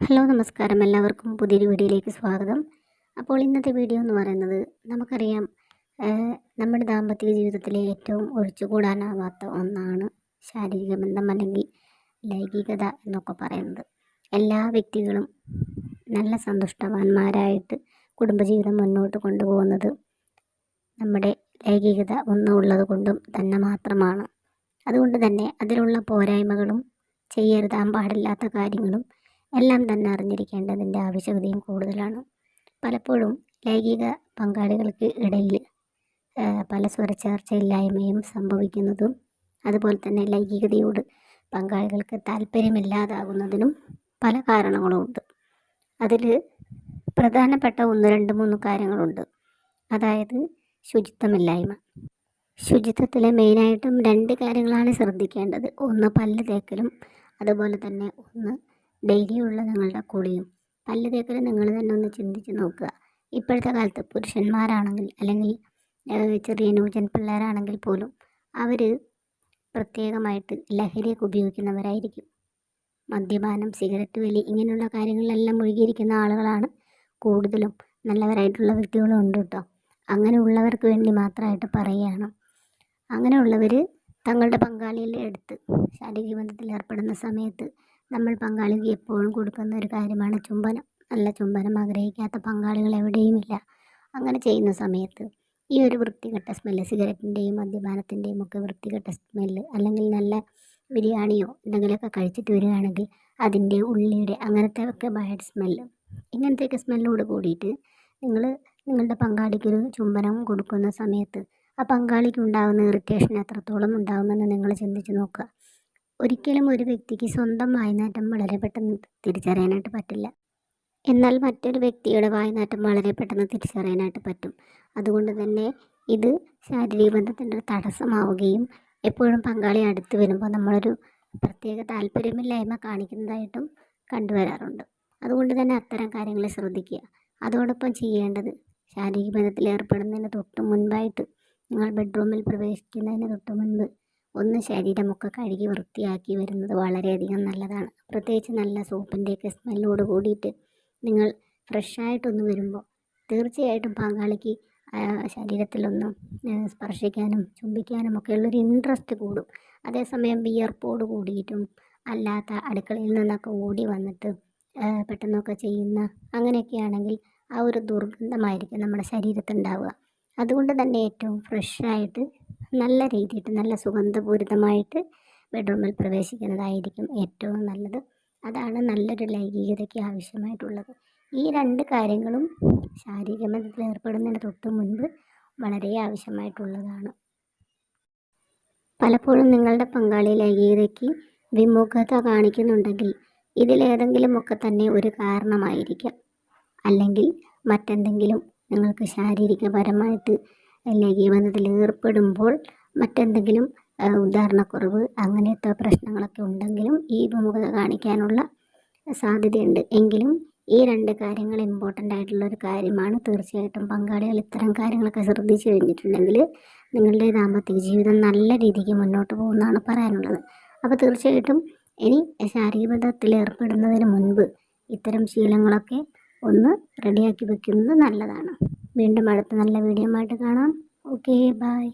Hello നമസ്കാരം. എല്ലാവർക്കും പുതിയൊരു വീഡിയോയിലേക്ക് സ്വാഗതം. അപ്പോൾ ഇന്നത്തെ വീഡിയോ എന്ന് പറയുന്നത് നമുക്കറിയാം നമ്മുടെ ദാമ്പത്യ ജീവിതത്തിലെ ഏറ്റവും ഒഴിച്ചുകൂടാനാവാത്ത ഒന്നാണ് ശാരീരിക ബന്ധം അല്ലെങ്കിൽ ലൈംഗികത എന്നൊക്കെ പറയുന്നത്. എല്ലാ വ്യക്തികളും നല്ല സന്തുഷ്ടവാന്മാരായിട്ട് കുടുംബജീവിതം മുന്നോട്ട് കൊണ്ടുപോകുന്നത് നമ്മുടെ ലൈംഗികത ഒന്നുള്ളത് കൊണ്ടും തന്നെ മാത്രമാണ്. അതുകൊണ്ട് തന്നെ അതിലുള്ള പോരായ്മകളും ചെയ്യരുതാൻ പാടില്ലാത്ത കാര്യങ്ങളും എല്ലാം തന്നെ അറിഞ്ഞിരിക്കേണ്ടതിന്റെ ആവശ്യകതയും കൂടുതലാണ്. പലപ്പോഴും ലൈംഗിക പങ്കാളികൾക്ക് ഇടയിൽ ഏഹ്, പല സ്വരച്ചേർച്ചയില്ലായ്മയും സംഭവിക്കുന്നതും അതുപോലെ തന്നെ ലൈംഗികതയോട് പങ്കാളികൾക്ക് താല്പര്യമില്ലാതാകുന്നതിനും പല കാരണങ്ങളുമുണ്ട്. അതിൽ പ്രധാനപ്പെട്ട ഒന്ന് രണ്ട് മൂന്ന് കാര്യങ്ങളുണ്ട്. അതായത് ശുചിത്വമില്ലായ്മ. ശുചിത്വത്തിൽ മെയിനായിട്ടും രണ്ട് കാര്യങ്ങളാണ് ശ്രദ്ധിക്കേണ്ടത്. ഒന്ന് പല്ല് തേക്കലും അതുപോലെ തന്നെ ഒന്ന് ഡെയിലിയുള്ള നിങ്ങളുടെ കുളിയും പല്ല് തേക്കൽ നിങ്ങൾ തന്നെ ഒന്ന് ചിന്തിച്ച് നോക്കുക. ഇപ്പോഴത്തെ കാലത്ത് പുരുഷന്മാരാണെങ്കിൽ അല്ലെങ്കിൽ ചെറിയ ന്യൂജൻ പിള്ളേരാണെങ്കിൽ പോലും അവർ പ്രത്യേകമായിട്ട് ലഹരിയൊക്കെ ഉപയോഗിക്കുന്നവരായിരിക്കും. മദ്യപാനം സിഗരറ്റ് വലി ഇങ്ങനെയുള്ള കാര്യങ്ങളിലെല്ലാം മുഴുകിയിരിക്കുന്ന ആളുകളാണ് കൂടുതലും നല്ലവരായിട്ടുള്ള വ്യക്തികളും ഉണ്ട് കേട്ടോ. അങ്ങനെയുള്ളവർക്ക് വേണ്ടി മാത്രമായിട്ട് പറയുകയാണ്. അങ്ങനെയുള്ളവർ തങ്ങളുടെ പങ്കാളിയുടെ അടുത്ത് ശാരീരിക ബന്ധത്തിൽ ഏർപ്പെടുന്ന സമയത്ത് നമ്മൾ പങ്കാളിക്ക് എപ്പോഴും കൊടുക്കുന്ന ഒരു കാര്യമാണ് ചുംബനം. നല്ല ചുംബനം ആഗ്രഹിക്കാത്ത പങ്കാളികൾ എവിടെയുമില്ല. അങ്ങനെ ചെയ്യുന്ന സമയത്ത് ഈ ഒരു വൃത്തികെട്ട സ്മെല്ല് സിഗരറ്റിന്റെയും മദ്യപാനത്തിന്റെയും ഒക്കെ വൃത്തികെട്ട സ്മെല്ല് അല്ലെങ്കിൽ നല്ല ബിരിയാണിയോ എന്തെങ്കിലുമൊക്കെ കഴിച്ചിട്ട് വരികയാണെങ്കിൽ അതിന്റെ ഉള്ളിയുടെ അങ്ങനത്തെ ഒക്കെ ബാഡ് സ്മെല്ല് ഇങ്ങനത്തെയൊക്കെ സ്മെല്ലോട് കൂടിയിട്ട് നിങ്ങൾ നിങ്ങളുടെ പങ്കാളിക്കൊരു ചുംബനം കൊടുക്കുന്ന സമയത്ത് ആ പങ്കാളിക്ക് ഉണ്ടാകുന്ന ഇറിറ്റേഷൻ എത്രത്തോളം ഉണ്ടാകുമെന്ന് നിങ്ങൾ ചിന്തിച്ച് നോക്കുക. ഒരിക്കലും ഒരു വ്യക്തിക്ക് സ്വന്തം വായനാറ്റം വളരെ പെട്ടെന്ന് തിരിച്ചറിയാനായിട്ട് പറ്റില്ല. എന്നാൽ മറ്റൊരു വ്യക്തിയുടെ വായനാറ്റം വളരെ പെട്ടെന്ന് തിരിച്ചറിയാനായിട്ട് പറ്റും. അതുകൊണ്ട് തന്നെ ഇത് ശാരീരിക ബന്ധത്തിന്റെ ഒരു തടസ്സമാവുകയും എപ്പോഴും പങ്കാളി അടുത്ത് വരുമ്പോൾ നമ്മളൊരു പ്രത്യേക താല്പര്യമില്ലായ്മ കാണിക്കുന്നതായിട്ടും കണ്ടുവരാറുണ്ട്. അതുകൊണ്ട് തന്നെ അത്തരം കാര്യങ്ങൾ ശ്രദ്ധിക്കുക. അതോടൊപ്പം ചെയ്യേണ്ടത് ശാരീരിക ബന്ധത്തിൽ ഏർപ്പെടുന്നതിന് തൊട്ട് മുൻപായിട്ട് നിങ്ങൾ ബെഡ്റൂമിൽ പ്രവേശിക്കുന്നതിന് തൊട്ട് മുൻപ് ഒന്ന് ശരീരമൊക്കെ കഴുകി വൃത്തിയാക്കി വരുന്നത് വളരെയധികം നല്ലതാണ്. പ്രത്യേകിച്ച് നല്ല സോപ്പിന്റെയൊക്കെ സ്മെല്ലോട് കൂടിയിട്ട് നിങ്ങൾ ഫ്രഷായിട്ടൊന്ന് വരുമ്പോൾ തീർച്ചയായിട്ടും പങ്കാളിക്ക് ശരീരത്തിലൊന്നും സ്പർശിക്കാനും ചുംബിക്കാനും ഒക്കെ ഉള്ളൊരു ഇൻട്രസ്റ്റ് കൂടും. അതേസമയം വിയർപ്പോട് കൂടിയിട്ടും അല്ലാത്ത അടുക്കളയിൽ നിന്നൊക്കെ ഓടി വന്നിട്ട് പെട്ടെന്നൊക്കെ ചെയ്യുന്ന അങ്ങനെയൊക്കെയാണെങ്കിൽ ആ ഒരു ദുർഗന്ധമായിരിക്കും നമ്മുടെ ശരീരത്തുണ്ടാവുക അതുകൊണ്ട് തന്നെ ഏറ്റവും ഫ്രഷായിട്ട് നല്ല രീതിയിട്ട് നല്ല സുഗന്ധപൂരിതമായിട്ട് ബെഡ്റൂമിൽ പ്രവേശിക്കുന്നതായിരിക്കും ഏറ്റവും നല്ലത്. അതാണ് നല്ലൊരു ലൈംഗികതയ്ക്ക് ആവശ്യമായിട്ടുള്ളത്. ഈ രണ്ട് കാര്യങ്ങളും ശാരീരിക ബന്ധത്തിൽ ഏർപ്പെടുന്നതിന് തൊട്ട് മുൻപ് വളരെ ആവശ്യമായിട്ടുള്ളതാണ്. പലപ്പോഴും നിങ്ങളുടെ പങ്കാളി ലൈംഗികതയ്ക്ക് വിമുഖത കാണിക്കുന്നുണ്ടെങ്കിൽ ഇതിലേതെങ്കിലും ഒക്കെ തന്നെ ഒരു കാരണമായിരിക്കാം. അല്ലെങ്കിൽ മറ്റെന്തെങ്കിലും നിങ്ങൾക്ക് ശാരീരികപരമായിട്ട് ലൈംഗിക ബന്ധത്തിൽ ഏർപ്പെടുമ്പോൾ മറ്റെന്തെങ്കിലും ഉദാഹരണക്കുറവ് അങ്ങനത്തെ പ്രശ്നങ്ങളൊക്കെ ഉണ്ടെങ്കിലും ഈ വിമുഖത കാണിക്കാനുള്ള സാധ്യതയുണ്ട്. എങ്കിലും ഈ രണ്ട് കാര്യങ്ങൾ ഇമ്പോർട്ടന്റ് ആയിട്ടുള്ള ഒരു കാര്യമാണ്. തീർച്ചയായിട്ടും പങ്കാളികൾ ഇത്തരം കാര്യങ്ങളൊക്കെ ശ്രദ്ധിച്ചു കഴിഞ്ഞിട്ടുണ്ടെങ്കിൽ നിങ്ങളുടെ ദാമ്പത്യ ജീവിതം നല്ല രീതിക്ക് മുന്നോട്ട് പോകുമെന്നാണ് പറയാനുള്ളത്. അപ്പോൾ തീർച്ചയായിട്ടും ഇനി ശാരീരിക ബന്ധത്തിൽ ഏർപ്പെടുന്നതിന് മുൻപ് ഇത്തരം ശീലങ്ങളൊക്കെ ഒന്ന് റെഡിയാക്കി വെക്കുന്നത് നല്ലതാണ്. വീണ്ടും അടുത്ത നല്ല വീഡിയോ ആയിട്ട് കാണാം. Okay bye